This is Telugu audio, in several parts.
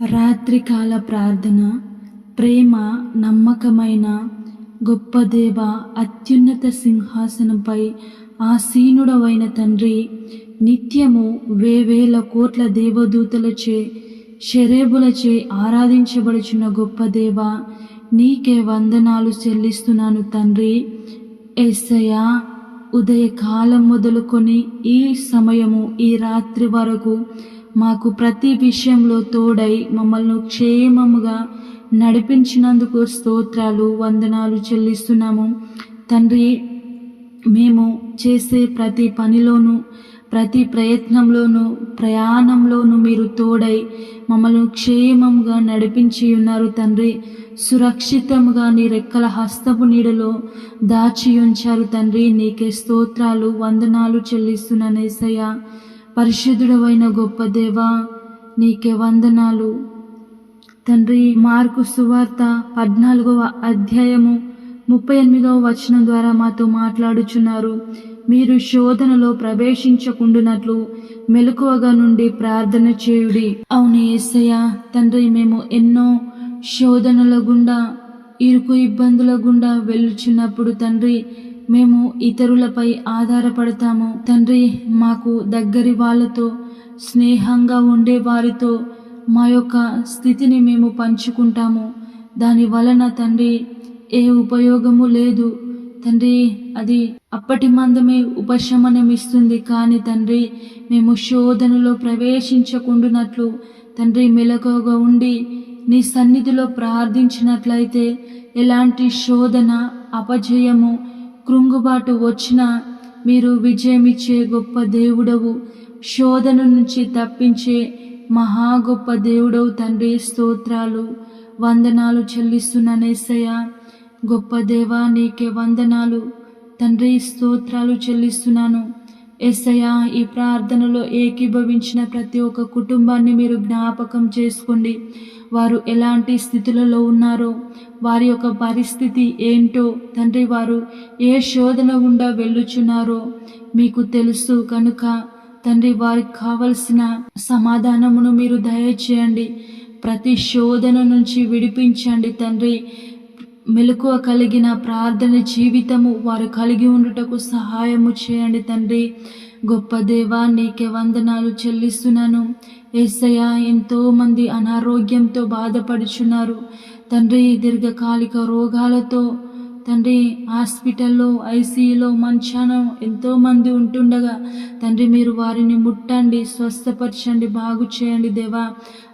రాత్రికాల ప్రార్థన ప్రేమ నమ్మకమైన గొప్ప దేవ అత్యున్నత సింహాసనంపై ఆసీనుడవైన తండ్రి నిత్యము వేవేల కోట్ల దేవదూతలచే శరేబులచే ఆరాధించబడుచున్న గొప్ప దేవ నీకే వందనాలు చెల్లిస్తున్నాను తండ్రి. ఎస్సయ్యా ఉదయకాలం మొదలుకొని ఈ సమయము ఈ రాత్రి వరకు మాకు ప్రతి విషయంలో తోడై మమ్మల్ని క్షేమముగా నడిపించినందుకు స్తోత్రాలు వందనాలు చెల్లిస్తున్నాము. తండ్రి మేము చేసే ప్రతి పనిలోనూ ప్రతి ప్రయత్నంలోనూ ప్రయాణంలోనూ మీరు తోడై మమ్మల్ని క్షేమంగా నడిపించి ఉన్నారు తండ్రి. సురక్షితంగా నీ రెక్కల హస్తపు నీడలో దాచి ఉంచారు తండ్రి. నీకే స్తోత్రాలు వందనాలు చెల్లిస్తున్నానేసయ్యా పరిశుద్ధుడవైన గొప్ప దేవా నీకే వందనాలు. తండ్రి మార్కు సువార్త పద్నాలుగవ అధ్యాయము ముప్పై ఎనిమిదవ వచనం ద్వారా మాతో మాట్లాడుచున్నారు. మీరు శోధనలో ప్రవేశించకుండునట్లు మెలకువగా నుండి ప్రార్థన చేయుడి. అవును ఏసయ్య తండ్రి మేము ఎన్నో శోధనల గుండా ఇరుకు ఇబ్బందుల గుండా వెళ్ళుచున్నప్పుడు తండ్రి మేము ఇతరులపై ఆధారపడతాము. తండ్రి మాకు దగ్గరి వాళ్ళతో స్నేహంగా ఉండే వారితో మా యొక్క స్థితిని మేము పంచుకుంటాము. దాని వలన తండ్రి ఏ ఉపయోగము లేదు. తండ్రి అది అప్పటి మందమే ఉపశమనం ఇస్తుంది కానీ తండ్రి మేము శోధనలో ప్రవేశించకుండునట్లు తండ్రి మెలకుగా ఉండి నీ సన్నిధిలో ప్రార్థించినట్లయితే ఎలాంటి శోధన అపజయము కృంగుబాటు వచ్చినా మీరు విజయమిచ్చే గొప్ప దేవుడవు. శోధన నుంచి తప్పించే మహా గొప్ప దేవుడవు తండ్రి. స్తోత్రాలు వందనాలు చెల్లిస్తున్నానేసయ్య గొప్ప దేవా నీకే వందనాలు. తండ్రి స్తోత్రాలు చెల్లిస్తున్నాను. ఎస్సయ్య ఈ ప్రార్థనలో ఏకీభవించిన ప్రతి ఒక్క కుటుంబాన్ని మీరు జ్ఞాపకం చేసుకోండి. వారు ఎలాంటి స్థితులలో ఉన్నారో వారి యొక్క పరిస్థితి ఏంటో తండ్రి వారు ఏ శోధన గుండా వెళ్ళుచున్నారో మీకు తెలుసు కనుక తండ్రి వారికి కావలసిన సమాధానమును మీరు దయచేయండి. ప్రతి శోధన నుంచి విడిపించండి తండ్రి. మెలకువ కలిగిన ప్రార్థన జీవితము వారు కలిగి ఉండుటకు సహాయము చేయండి తండ్రి. గొప్ప దేవా నీకే వందనాలు చెల్లిస్తున్నాను. ఏసయ ఎంతో మంది అనారోగ్యంతో బాధపడుచున్నారు. తండ్రి దీర్ఘకాలిక రోగాలతో తండ్రి హాస్పిటల్లో ఐసీయూలో మంచాన ఎంతో మంది ఉంటుండగా తండ్రి మీరు వారిని ముట్టండి స్వస్థపరచండి బాగు చేయండి దేవా.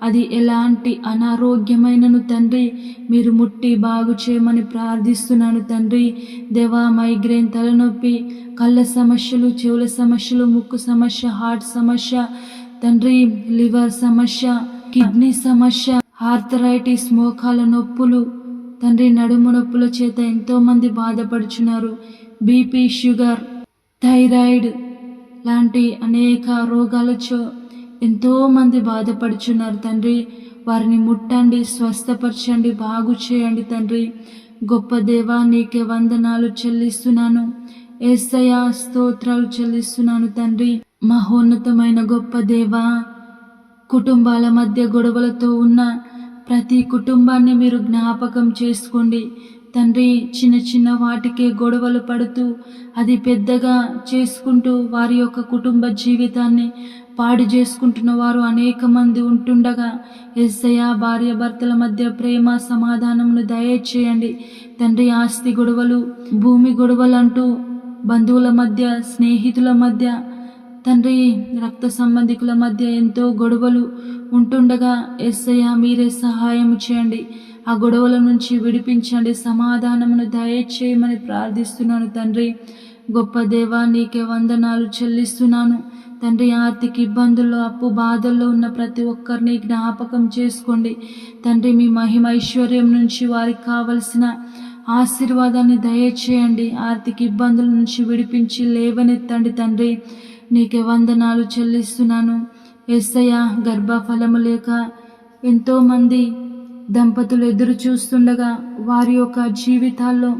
అది ఎలాంటి అనారోగ్యమైనను తండ్రి మీరు ముట్టి బాగు చేయమని ప్రార్థిస్తున్నాను తండ్రి. దేవా మైగ్రేన్ తలనొప్పి కళ్ళ సమస్యలు చెవుల సమస్యలు ముక్కు సమస్య హార్ట్ సమస్య తండ్రి లివర్ సమస్య కిడ్నీ సమస్య ఆర్థరైటిస్ మోకాల నొప్పులు. తండ్రి నడుము నొప్పుల చేత ఎంతోమంది బాధపడుచున్నారు. బీపీ షుగర్ థైరాయిడ్ లాంటి అనేక రోగాలతో ఎంతోమంది బాధపడుచున్నారు తండ్రి. వారిని ముట్టండి స్వస్థపరచండి బాగు చేయండి తండ్రి. గొప్ప దేవా నీకే వందనాలు చెల్లిస్తున్నాను. ఏసయా స్తోత్రాలు చెల్లిస్తున్నాను తండ్రి. మహోన్నతమైన గొప్ప దేవా కుటుంబాల మధ్య గొడవలతో ఉన్న ప్రతి కుటుంబాన్ని మీరు జ్ఞాపకం చేసుకోండి. తండ్రి చిన్న చిన్న వాటికే గొడవలు పడుతూ అది పెద్దగా చేసుకుంటూ వారి యొక్క కుటుంబ జీవితాన్ని పాడు చేసుకుంటున్న వారు అనేక మంది ఉంటుండగా ఎస్సయ భార్య భర్తల మధ్య ప్రేమ సమాధానమును దయచేయండి. తండ్రి ఆస్తి గొడవలు భూమి గొడవలు అంటూ బంధువుల మధ్య స్నేహితుల మధ్య తండ్రి రక్త సంబంధికుల మధ్య ఎంతో గొడవలు ఉంటుండగా ఎస్సయ్య మీరే సహాయం చేయండి. ఆ గొడవల నుంచి విడిపించండి. సమాధానమును దయచేయమని ప్రార్థిస్తున్నాను తండ్రి. గొప్ప దేవా నీకే వందనాలు చెల్లిస్తున్నాను. తండ్రి ఆర్థిక ఇబ్బందుల్లో అప్పు బాధల్లో ఉన్న ప్రతి ఒక్కరిని జ్ఞాపకం చేసుకోండి. తండ్రి మీ మహిమ ఐశ్వర్యం నుంచి వారికి కావలసిన ఆశీర్వాదాన్ని దయచేయండి. ఆర్థిక ఇబ్బందుల నుంచి విడిపించి లేవనెత్తండి తండ్రి. నీకే వందనాలు చెల్లిస్తున్నాను. ఎస్సయ గర్భఫలము లేక ఎంతోమంది దంపతులు ఎదురు చూస్తుండగా వారి యొక్క జీవితాల్లో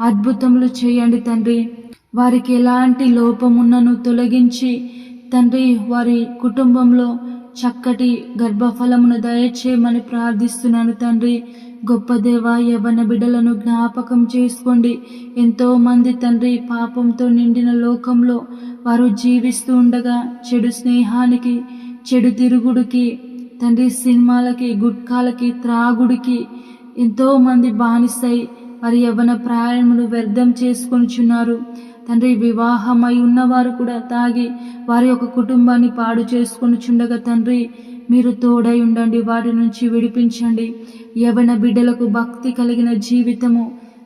అద్భుతములు చేయండి తండ్రి. వారికి ఎలాంటి లోపమున్నను తొలగించి తండ్రి వారి కుటుంబంలో చక్కటి గర్భఫలమును దయచేయమని ప్రార్థిస్తున్నాను తండ్రి. గొప్ప దేవ యవన బిడలను జ్ఞాపకం చేసుకోండి. ఎంతో మంది తండ్రి పాపంతో నిండిన లోకంలో వారు జీవిస్తూ ఉండగా చెడు స్నేహానికి చెడు తిరుగుడికి తండ్రి సినిమాలకి గుట్కాలకి త్రాగుడికి ఎంతో మంది బానిసై వారి యవన ప్రాయమును వ్యర్థం చేసుకొనిచున్నారు. తండ్రి వివాహమై ఉన్నవారు కూడా తాగి వారి యొక్క కుటుంబాన్ని పాడు చేసుకొని చుండగా తండ్రి మీరు తోడై ఉండండి వాటి నుంచి విడిపించండి. యవన బిడ్డలకు భక్తి కలిగిన జీవితము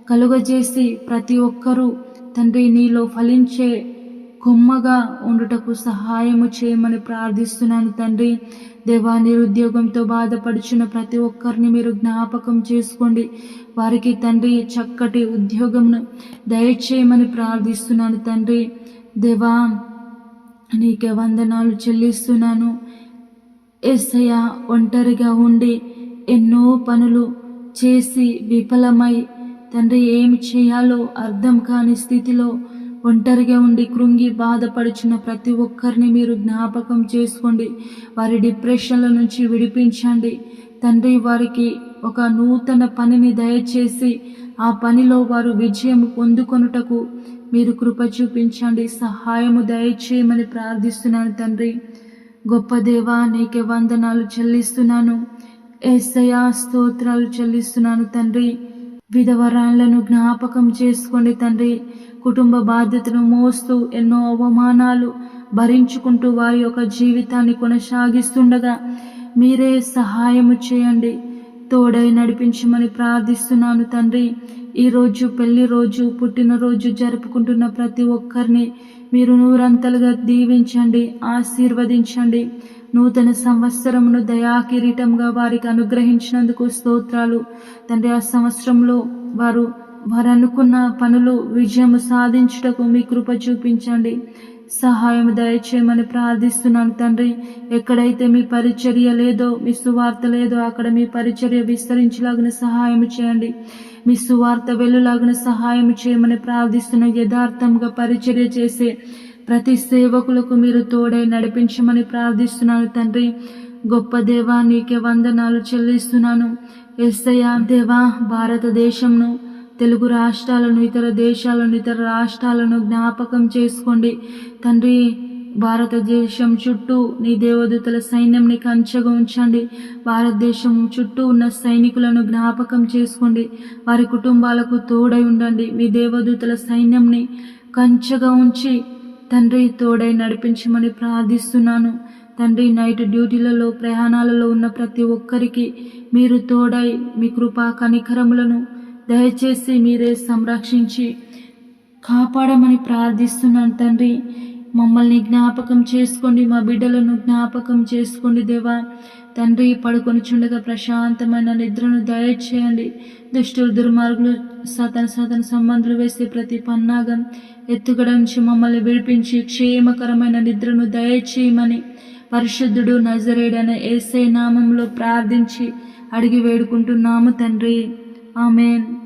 కలుగజేసి ప్రతి ఒక్కరూ తండ్రి నీలో ఫలించే కొమ్మగా ఉండుటకు సహాయము చేయమని ప్రార్థిస్తున్నాను తండ్రి. దేవా నిరుద్యోగంతో బాధపడుచున్న ప్రతి ఒక్కరిని మీరు జ్ఞాపకం చేసుకోండి. వారికి తండ్రి చక్కటి ఉద్యోగమును దయచేయమని ప్రార్థిస్తున్నాను తండ్రి. దేవా నీకే వందనాలు చెల్లిస్తున్నాను. ఎస్సయ్య ఒంటరిగా ఉండి ఎన్నో పనులు చేసి విఫలమై తండ్రి ఏమి చేయాలో అర్థం కాని స్థితిలో ఒంటరిగా ఉండి కృంగి బాధపడుచున్న ప్రతి ఒక్కరిని మీరు జ్ఞాపకం చేసుకోండి. వారి డిప్రెషన్ల నుంచి విడిపించండి. తండ్రి వారికి ఒక నూతన పనిని దయచేసి ఆ పనిలో వారు విజయం పొందుకొనుటకు మీరు కృప చూపించండి. సహాయము దయచేయమని ప్రార్థిస్తున్నాను తండ్రి. గొప్ప దేవా నీకే వందనాలు చెల్లిస్తున్నాను. ఏసయా స్తోత్రాలు చెల్లిస్తున్నాను తండ్రి. విధవరాళ్ళను జ్ఞాపకం చేసుకోండి తండ్రి. కుటుంబ బాధ్యతను మోస్తూ ఎన్నో అవమానాలు భరించుకుంటూ వారి యొక్క జీవితాన్ని కొనసాగిస్తుండగా మీరే సహాయము చేయండి. తోడై నడిపించమని ప్రార్థిస్తున్నాను తండ్రి. ఈరోజు పెళ్ళి రోజు పుట్టినరోజు జరుపుకుంటున్న ప్రతి ఒక్కరిని మీరు నూరంతలుగా దీవించండి ఆశీర్వదించండి. నూతన సంవత్సరమును దయాకిరీటంగా వారికి అనుగ్రహించినందుకు స్తోత్రాలు. తండ్రి ఆ సంవత్సరంలో వారు వారు అనుకున్న పనులు విజయము సాధించుటకు మీ కృప చూపించండి. సహాయం దయచేయమని ప్రార్థిస్తున్నాను తండ్రి. ఎక్కడైతే మీ పరిచర్య లేదో మీ సువార్త లేదో అక్కడ మీ పరిచర్య విస్తరించలాగిన సహాయం చేయండి. మీ సువార్త వెలులాగిన సహాయం చేయమని ప్రార్థిస్తున్న యథార్థంగా పరిచర్య చేసే ప్రతి సేవకులకు మీరు తోడై నడిపించమని ప్రార్థిస్తున్నాను తండ్రి. గొప్ప దేవా నీకే వందనాలు చెల్లిస్తున్నాను. ఎస్ఐయా దేవా భారతదేశంను తెలుగు రాష్ట్రాలను ఇతర దేశాలను ఇతర రాష్ట్రాలను జ్ఞాపకం చేసుకోండి. తండ్రి భారతదేశం చుట్టూ నీ దేవదూతల సైన్యంని కంచగా ఉంచండి. భారతదేశం చుట్టూ ఉన్న సైనికులను జ్ఞాపకం చేసుకోండి. వారి కుటుంబాలకు తోడై ఉండండి. మీ దేవదూతల సైన్యంని కంచగా ఉంచి తండ్రి తోడై నడిపించమని ప్రార్థిస్తున్నాను. తండ్రి నైట్ డ్యూటీలలో ప్రయాణాలలో ఉన్న ప్రతి ఒక్కరికి మీరు తోడై మీ కృపా కనికరములను దయచేసి మీరే సంరక్షించి కాపాడమని ప్రార్థిస్తున్నాను తండ్రి. మమ్మల్ని జ్ఞాపకం చేసుకోండి మా బిడ్డలను జ్ఞాపకం చేసుకోండి దేవా. తండ్రి పడుకొని చుండగా ప్రశాంతమైన నిద్రను దయచేయండి. దుష్టులు దుర్మార్గులు సతన సతన సంబంధులు వేసే ప్రతి పన్నాగం ఎత్తుగడ నుంచి మమ్మల్ని విడిపించి క్షేమకరమైన నిద్రను దయచేయమని పరిశుద్ధుడు నజరేడన ఏసై నామంలో ప్రార్థించి అడిగి వేడుకుంటున్నాము తండ్రి. ఆమెన్.